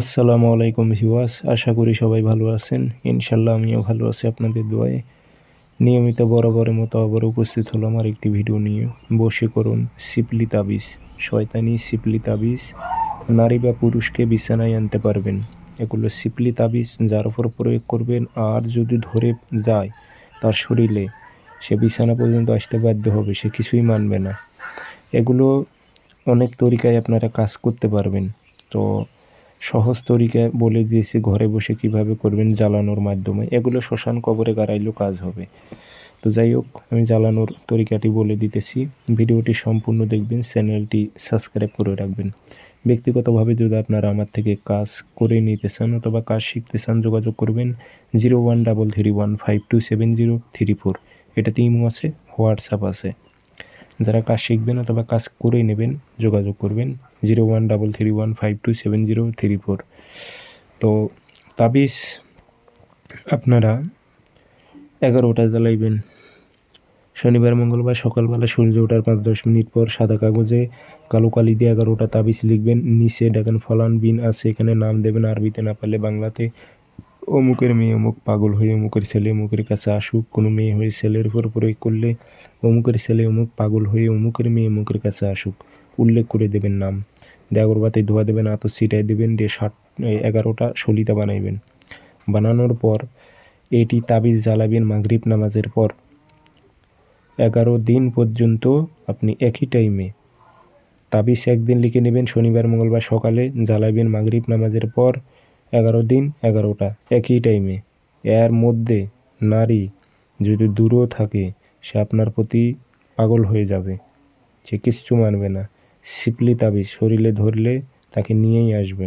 আসসালামু আলাইকুম ভিউয়ার্স, আশা করি সবাই ভালো আছেন। ইনশাল্লাহ আমিও ভালো আছি আপনাদের দোয়ায়। নিয়মিত বরাবরের মতো আবার উপস্থিত হলো আমার একটি ভিডিও নিয়ে। বসে করুন সিপলি তাবিজ। শয়তানি সিপলি তাবিজ। নারী বা পুরুষকে বিছানায় আনতে পারবেন। এগুলো সিপলি তাবিজ, যার উপর প্রয়োগ করবেন, আর যদি ধরে যায় তার শরীরে, সে বিছানা পর্যন্ত আসতে বাধ্য হবে, সে কিছুই মানবে না। এগুলো অনেক তরিকায় আপনারা কাজ করতে পারবেন। তো সহজ তরিকা বলে দিয়েছি, ঘরে বসে কীভাবে করবেন জ্বালানোর মাধ্যমে? এগুলো শ্মশান কবরে গাড়াইলেও কাজ হবে। তো যাই হোক, আমি জ্বালানোর তরিকাটি বলে দিতেছি। ভিডিওটি সম্পূর্ণ দেখবেন, চ্যানেলটি সাবস্ক্রাইব করে রাখবেন। ব্যক্তিগতভাবে যদি আপনারা আমার থেকে কাজ করে নিতে চান অথবা কাজ শিখতে চান, যোগাযোগ করবেন zero one double three one five two seven zero three four. এটাতে ইমো আছে, হোয়াটসঅ্যাপ আছে। যারা কাজ শিখবেন অথবা কাজ করে নেবেন, যোগাযোগ করবেন। Zero one double three one five two seven zero three four. তো তাবিজ আপনারা এগারোটা জ্বালাইবেন। শনিবার, মঙ্গলবার সকালবেলা সূর্য ওঠার পাঁচ দশ মিনিট পর সাদা কাগজে কালো কালি দিয়ে এগারোটা তাবিজ লিখবেন। নিচে দেখেন, ফলান বিন আছে, এখানে নাম দেবেন আরবিতে না পারলে বাংলাতে। অমুকের মেয়ে অমুক পাগল হয়ে অমুকের ছেলে অমুকের কাছে আসুক, কোনো মেয়ে হয়ে ছেলের উপর প্রয়োগ করলে অমুকের ছেলে অমুক পাগল হয়ে অমুকের মেয়ে অমুকের কাছে আসুক। উল্লেখ করে দেবেন নাম। দিয়ে আগরবাতি ধোয়া দেবেন, আতর ছিটাই দেবেন, দিয়ে ষাট এগারোটা সলিতা বানাইবেন। বানানোর পর এটি তাবিজ জ্বালাবেন মাগরিব নামাজের পর। এগারো দিন পর্যন্ত আপনি একই টাইমে তাবিজ একদিন লিখে নেবেন, শনিবার, মঙ্গলবার সকালে জ্বালাবেন মাগরিব নামাজের পর এগারো দিন এগারোটা একই টাইমে। এর মধ্যে নারী যদি দূরও থাকে, সে আপনার প্রতি পাগল হয়ে যাবে, সে কিচ্ছু মানবে না। সিপলি তাবিজ শরীরে ধরলে তাকে নিয়েই আসবে।